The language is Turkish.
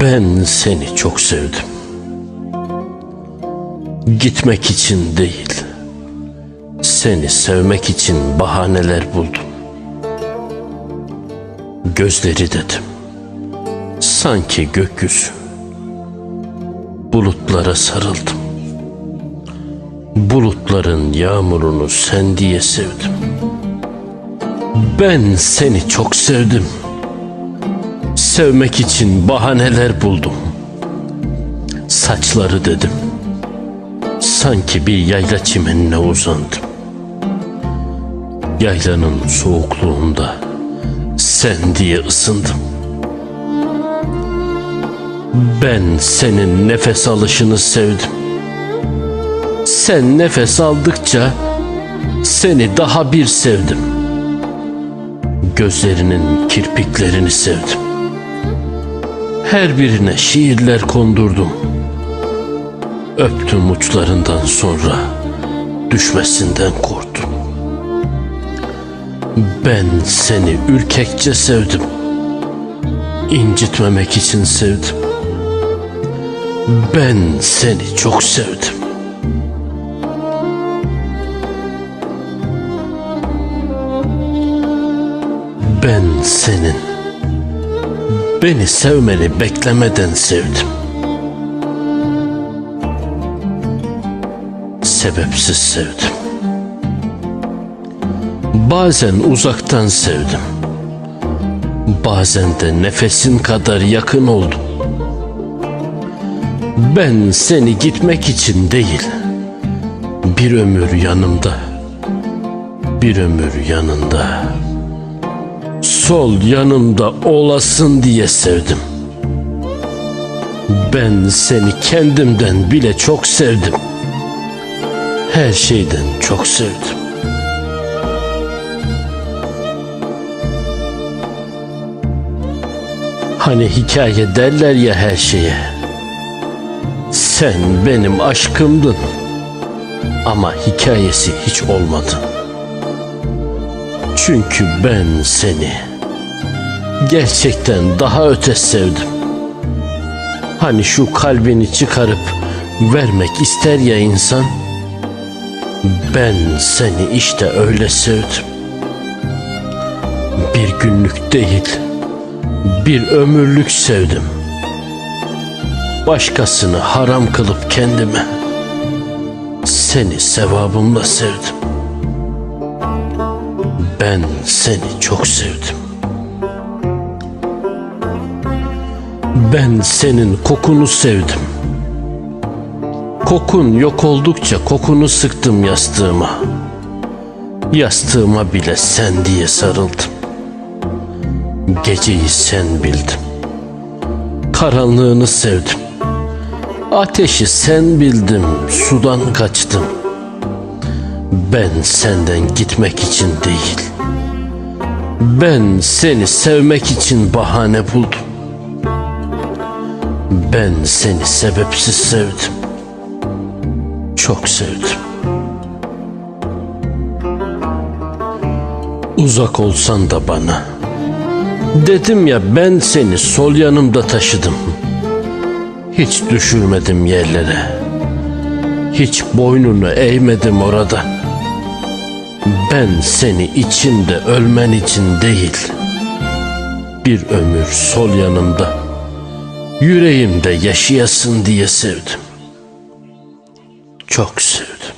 Ben seni çok sevdim. Gitmek için değil, seni sevmek için bahaneler buldum. Gözleri dedim, sanki gökyüzü. Bulutlara sarıldım. Bulutların yağmurunu sen diye sevdim. Ben seni çok sevdim. Sevmek için bahaneler buldum. Saçları dedim. Sanki bir yayla çimenine uzandım. Yaylanın soğukluğunda sen diye ısındım. Ben senin nefes alışını sevdim. Sen nefes aldıkça seni daha bir sevdim. Gözlerinin kirpiklerini sevdim. Her birine şiirler kondurdum. Öptüm uçlarından sonra düşmesinden korktum. Ben seni ürkekçe sevdim. İncitmemek için sevdim. Ben seni çok sevdim. Ben senin beni sevmeni beklemeden sevdim. Sebepsiz sevdim. Bazen uzaktan sevdim. Bazen de nefesin kadar yakın oldum. Ben seni gitmek için değil, bir ömür yanımda, bir ömür yanında, sol yanımda olasın diye sevdim. Ben seni kendimden bile çok sevdim. Her şeyden çok sevdim. Hani hikaye derler ya her şeye. Sen benim aşkımdın. Ama hikayesi hiç olmadı. Çünkü ben seni gerçekten daha öte sevdim. Hani şu kalbini çıkarıp vermek ister ya insan. Ben seni işte öyle sevdim. Bir günlük değil, bir ömürlük sevdim. Başkasını haram kılıp kendime seni sevabımla sevdim. Ben seni çok sevdim. Ben senin kokunu sevdim. Kokun yok oldukça kokunu sıktım yastığıma. Yastığıma bile sen diye sarıldım. Geceyi sen bildin. Karanlığını sevdim. Ateşi sen bildim, sudan kaçtım. Ben senden gitmek için değil. Ben seni sevmek için bahane buldum. Ben seni sebepsiz sevdim. Çok sevdim. Uzak olsan da bana. Dedim ya ben seni sol yanımda taşıdım. Hiç düşürmedim yerlere. Hiç boynunu eğmedim orada. Ben seni içinde ölmen için değil. Bir ömür sol yanımda. Yüreğimde yaşayasın diye sevdim. Çok sevdim.